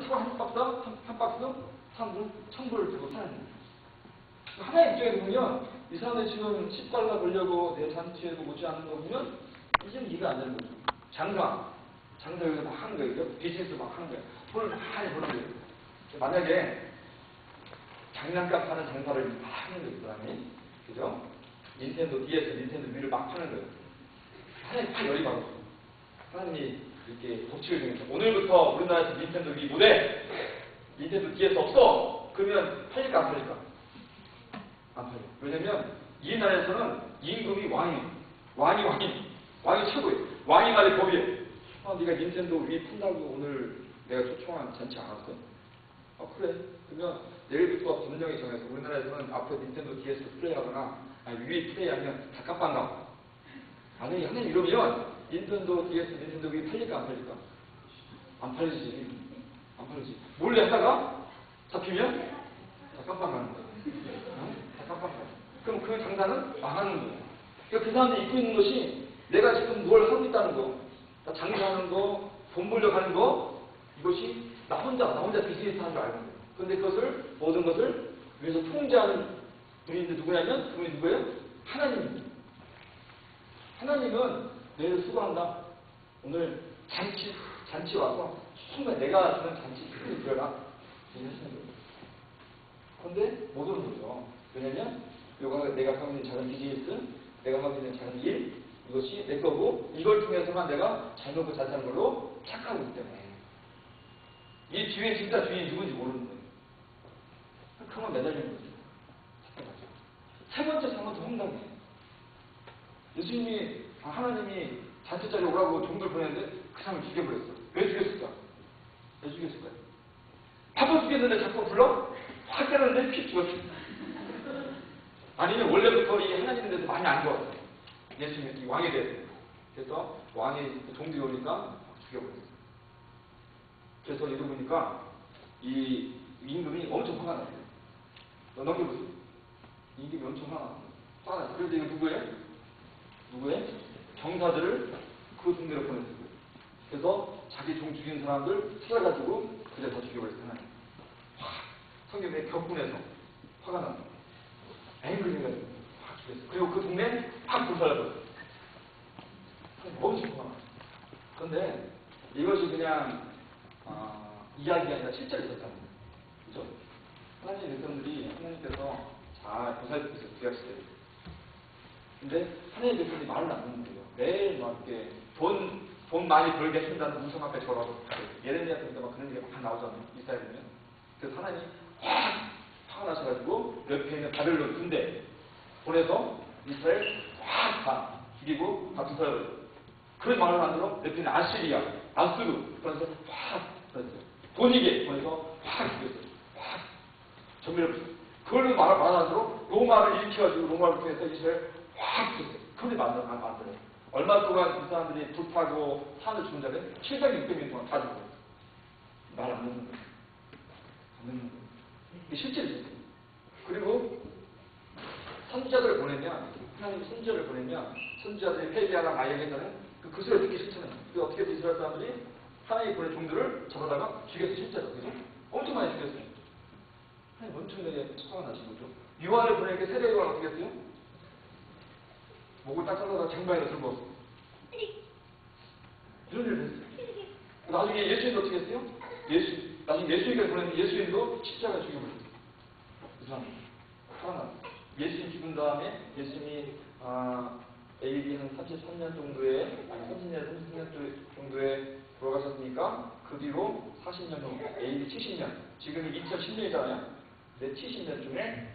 그 사과 한 박스, 한, 한 박스, 천, 천불을 주고 사는 거예요. 하나의 입장에서 보면 이 사람들 지금 10달러 벌려고 내 잔치에도 오지 않는 거 보면 이제는 이해가 안 되는 거죠. 장사, 장사 여기서 막 하는 거예요. 비즈니스 막 하는 거예요. 돈을 많이 버는 거예요. 만약에 장난감 파는 장사를 막 하는 거예요. 그 사람이. 그죠? 닌텐도 DS, 닌텐도 위를 막 파는 거예요. 하나님 다 열이 받았어. 하나님이 이렇게 법칙을 정했어. 오늘부터 우리나라에서 닌텐도 위 무대, 닌텐도 DS 없어. 그러면 팔릴까 안 팔릴까? 안 팔려. 왜냐면 이 나라에서는 임금이 왕이, 왕이 왕이, 왕이 최고예요. 왕이 말이 법이에요. 아, 네가 닌텐도 위 푼다고 오늘 내가 초청한 잔치 안 왔어? 아 그래. 그러면 내일부터 법령이 정해서 우리나라에서는 앞으로 닌텐도 DS 플레이하거나 아니, 위 플레이하면 다 깜빵가. 아니 하나님 이러면 DS 닌텐도 위 팔릴까 안 팔릴까? 안 팔리지. 안 팔리지. 몰래 하다가 잡히면 다 깜빵 가는 거야. 어? 다 깜빵 가요. 그럼 그 장사는 망하는 거예요. 그러니까 그 사람들이 입고 있는 것이 내가 지금 뭘 하고 있다는 거, 나 장사하는 거, 돈 벌려 가는 거, 이것이 나 혼자, 나 혼자 비즈니스 하는 줄 알고 있는 거예요. 근데 그것을, 모든 것을 위해서 통제하는 분이 누구냐면, 그분이 누구예요? 하나님입니다. 하나님은 내일 수고한다. 오늘 잔치, 잔치 와서 순간 내가 주는 잔치 드려라. 이렇게 하시는 거예요. 근데 못 오는 거죠. 왜냐면, 요가 내가 하고 있는 작은 비즈니스, 내가 하고 있는 작은 일, 이것이 내 거고, 이걸 통해서만 내가 잘 먹고 잘 사는 걸로 착하고 있기 때문에. 이 뒤에 진짜 주인이 누군지 모르는 거예요. 그만 매달리는 거죠. 착각하죠. 세 번째 상은 더 황당해요. 예수님이, 아, 하나님이 잔치 자리에 오라고 종들 보냈는데 그 사람을 죽여버렸어. 왜 죽였을까? 왜 죽였을까요? 바빠 죽였는데 자꾸 불러? 확 때렸는데 피 죽었어. 아니면 원래부터 이 하나님에 대해서 많이 안 좋았어. 예수님이 이 왕에 대해서. 그래서 왕이 종들이 오니까 막 죽여버렸어. 그래서 이러고 보니까 이 임금이 엄청 화가 났어요. 너 넘겨보세요. 임금이 엄청 화가 났어요. 화가 났어요. 그런데 이거 누구예요? 누구의? 경사들을 그 동네로 보냈어요. 그래서 자기 종 죽인 사람들 찾아가지고 그냥 다 죽여버렸어요. 하나님. 와, 성경에 격분해서 화가 났어요. 앵글해가지고 확 죽였어요. 그리고 그 동네 확. 엄청 화가 났어요. 그런데 이것이 그냥 어, 이야기가 아니라 실제로 있었다는 거예요. 그죠? 하나님의 백성들이 하나님께서 잘 보살피고 있어요. 구약시대에. 근데 하나님의 백성들이 말을 안 듣는 거예요. 매일 막 이렇게 돈, 돈 많이 벌게 한다는 우성 앞에 절하고 예레미야 때문에 막 그런 얘기가 막 나오잖아요. 이스라엘 보면. 그래서 하나님 확 화가 나셔가지고 옆에 있는 바벨론 군대 보내서 이스라엘 확다 죽이고 다 부숴버려요. 그런 말을 안 들어 옆에 있는 아시리아, 아수르 그래서 확 그랬어요. 도니게 보내서 확 죽였어요. 확 전멸을. 그걸로 말을 말안 들어 로마를 일으켜가지고 로마를 통해서 이스라엘 확. 그런데 만들어 안 만들어요. 얼마 동안 이 사람들이 불타고 산을 죽은 자를 700, 600년 동안 다 죽어요. 말안 듣는 거예요. 안 듣는 거예요. 이게 실제로. 그리고 선지자들을 보내면 하나님 선지자를 보내면 선지자들이 회개하나 마이하겠다는 그, 그 소리를 듣기 싫잖아요. 그 어떻게 이스라엘 사람들이 하나님 보낸 종들을 잡아다가 죽였어 실제로 그죠? 엄청 많이 죽였어요. 하나님 엄청나게 화가 나신 거죠. 유아를 보내니까 세례 요한 어떻게 했어요? 목을 딱 잘라서 쟁반에 들고 왔어. 이런 일을 했어요. 나중에 예수님도 어떻게 했어요? 예수, 나중에 예수님께 보내는 예수님도 십자가에 죽여버렸어요. 그 사람. 하나. 예수님 죽은 다음에 예수님이 아, AD 한 33년 정도에, 아니 30년, 33년 정도에 돌아가셨으니까 그 뒤로 40년 후, AD 70년, 지금이 2010년이잖아요. 내 70년쯤에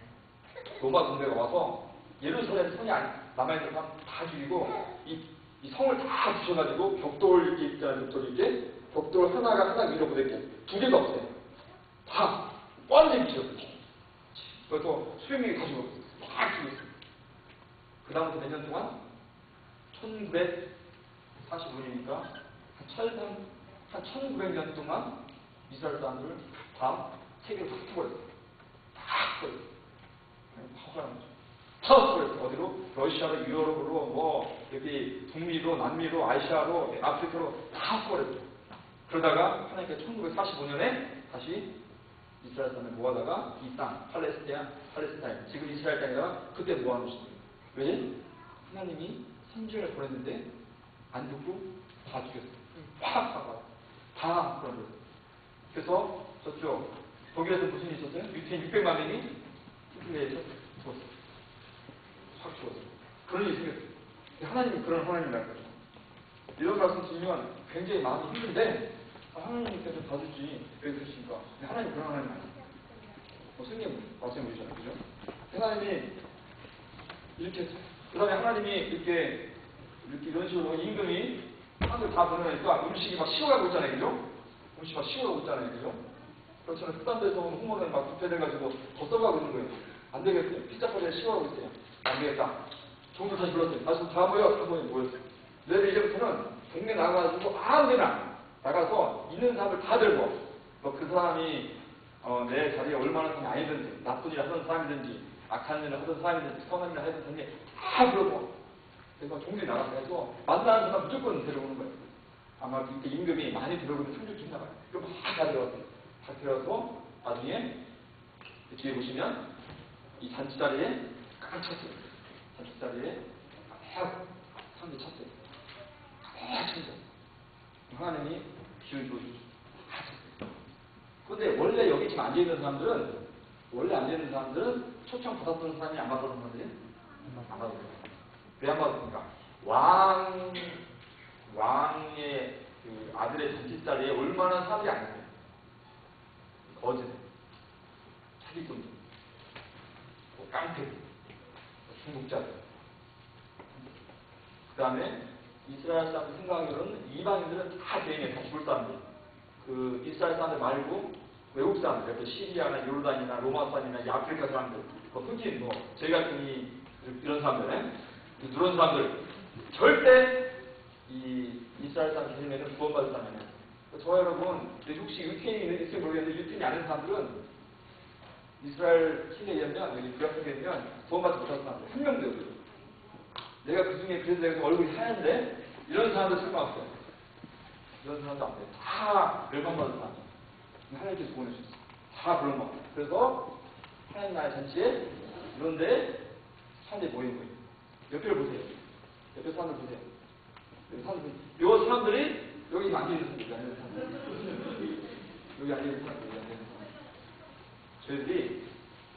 로마 군대가 와서 예루살렘 성이 남아있는 사람 다 죽이고 이, 이 성을 다 부셔가지고 벽돌 이렇게 있잖아요. 벽돌 이렇게 벽돌 하나가 하나 위로 부대게 두 개가 없어요. 다 뻔히 부셨어요. 그래서 다 죽었어요. 다 죽었어요. 그 다음부터 몇 년 동안 1945년이니까 한 13, 한 1900년 동안 이스라엘 사람들을 다 세계로 다 흩어버렸어요. 다 흩어버렸어요. 화가 난 거죠. 다 흩어버렸어요. 어디로? 러시아로, 유럽으로, 뭐, 여기 북미로, 남미로, 아시아로, 아프리카로 다 흩어버렸어요. 그러다가 하나님께서 1945년에 다시 이스라엘 사람을 모아다가 이 땅, 팔레스타인, 팔레스타인, 지금 이스라엘 땅에다가 그때 모아놓으신 거예요. 왜? 하나님이 선지를 보냈는데 안 듣고 다 죽였어요. 확 사가. 다 그런 거예요. 그래서 저쪽 독일에서 무슨 일이 있었어요? 유태인 600만 명이 히틀러에서 죽었어요. 그런 일이 생겼어요. 하나님이 그런 하나님이라는 거죠. 이런 말씀 드리면 굉장히 마음이 힘든데 아, 하나님께서 봐주지 왜 그러십니까? 근데 하나님 그런 하나님 아니에요. 뭐 스님 말씀해 주셨잖아요. 그죠? 하나님이 이렇게 그 다음에 하나님이 이렇게 이렇게 이런 식으로 임금이 하늘 다 보내니까 음식이 막 식어가고 있잖아요. 그죠? 음식이 막 식어가고 있잖아요. 그죠? 그렇잖아요. 흑단 데서 온 홍어는 막 부패돼가지고 더 썩어가고 있는 거예요. 안 되겠어요. 피자거리에 식어가고 있어요. 안 되겠다. 종도 다시 불렀어요. 다시 다 모여. 다 모여 모였어요. 내일 이제부터는 동네 나가가지고 아무 데나 나가서 있는 사람을 다 들고 뭐 그 사람이 어, 내 자리에 얼마나 큰 아니든지 나쁜 일 하던 사람이든지 악한 일을 하던 사람이든지 선한 일을 하던 사람이 다 부르고 그래서 종들이 나가서 해서 만나는 사람 무조건 데려오는 거예요. 아마 그때 임금이 많이 들어오면 줬나 봐요. 그럼 막다 들어왔어요. 다 들어와서 나중에 뒤에 보시면 이 잔치 자리에 꽉 찼어요. 잔치 자리에 막 사람들이 찼어요. 꽉 찼어요. 하나님이 기운을 주어주죠. 근데 원래 여기 지금 앉아있는 사람들은, 원래 앉아있는 사람들은 초청 받았던 사람이 안 받았던 사람들이? 안 받았어요. 왜안 받았습니까? 왕, 왕의 그 아들의 잔치자리에 얼마나 사람이 안 있어요. 거짓, 사기꾼, 뭐 깡패, 뭐 중국자들. 그 다음에 이스라엘 사람들 생각하기로는 죄인이에요. 다 죽을 사람들. 그 이스라엘 사람들 말고 외국 사람들, 그래서 시리아나 요르단이나 로마산이나 이 아프리카 사람들, 뭐 흑인, 뭐 같은 이 이런 사람들, 이 누런 사람들 절대 이 이스라엘 사람 개념에는 구원받을 사람이 아니에요. 저 여러분, 혹시 유태인이 있을지 모르겠는데 유태인이 아닌 사람들은 이스라엘 신에 의하면 여기 구약성에 의하면 구원받지 못할 사람들 한 명도 없어요. 내가 그 중에 그래서 내가 얼굴이 하얀데 이런 사람들 쓸모없어요. 이런 사람도 안 돼요. 다 멸망받은 사람. 하나님께서 보내주셨어요. 다 그런 거. 그래서 하나님 나라의 잔치에 이런데 사람들이 모인 거예요. 옆에를 보세요. 옆에 사람들 보세요. 여기 사람들, 요 사람들이 여기 앉아있는 사람들, 앉아있는 사람들. 여기 앉아있는 사람들, 여기 앉아있는 사람들. 저희들이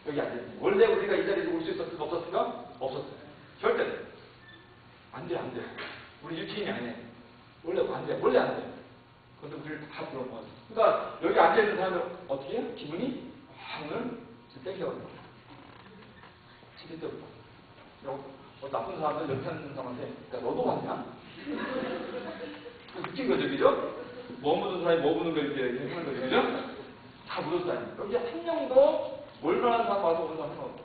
여기 앉아있는 원래 우리가 이 자리에 올 수 있었을까? 없었을까? 없었어요. 절대. 안 돼, 안 돼. 우리 유치인이 아니에요. 원래 안 돼. 원래 안 돼. 근데 우리를 다 부른 거예요. 그러니까 여기 앉아있는 사람들 어떻게 해요? 기분이 아, 오늘 땡겨가지고. 진짜 땡겨. 어, 나쁜 사람들 옆에 앉는 사람한테 야 너도 왔냐? 웃긴 거죠, 그죠? 뭐 묻은 사람이 뭐 묻는 거 이렇게 하는 거죠, 그죠? 다 묻었어요. 여기 한 명도 몰만한 사람 와서 오는 사람 하나 없어요.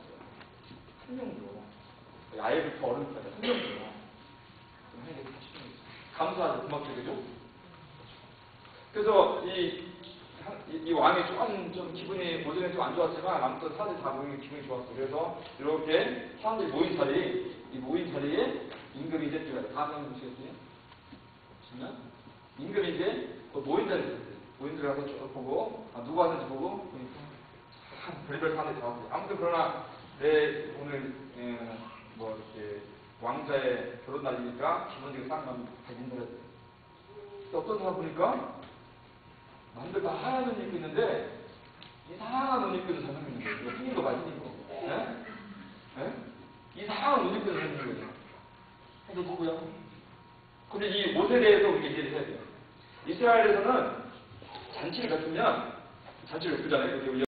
한 명도. 아예부터 어른까지 한 명도. 감사하죠, 고맙죠, 그죠? 그래서 이, 이, 이 왕이 조금 좀 기분이 모전에 좀 안 좋았지만 아무튼 사람들이 다 모이면 기분이 좋았어. 그래서 이렇게 사람들이 모인 자리, 이 모인 자리에 임금이 이제 들어가요. 다음 보시겠어요? 보시면 임금이 이제 그 모인 들어가요. 모인 들어가서 쭉 보고 아, 누가 왔는지 보고 보니까 참 별별 사람들이 다 왔어요. 아무튼 그러나 내 오늘 에, 뭐 이렇게 왕자의 결혼 날이니까 기본적인 쌍만 다 인사했어요. 어떤 사람 보니까 남들 다 하얀 옷 입고 있는데 이상한 옷 입고 있는 사람이 있는 거예요. 흑인도 맞은 거. 예? 예? 이상한 옷 입고 있는 사람이 있는 거예요. 근데 누구야? 근데 이 옷에 대해서 우리가 이해를 해야 돼요. 이스라엘에서는 잔치를 갖추면 잔치를 베푸잖아요.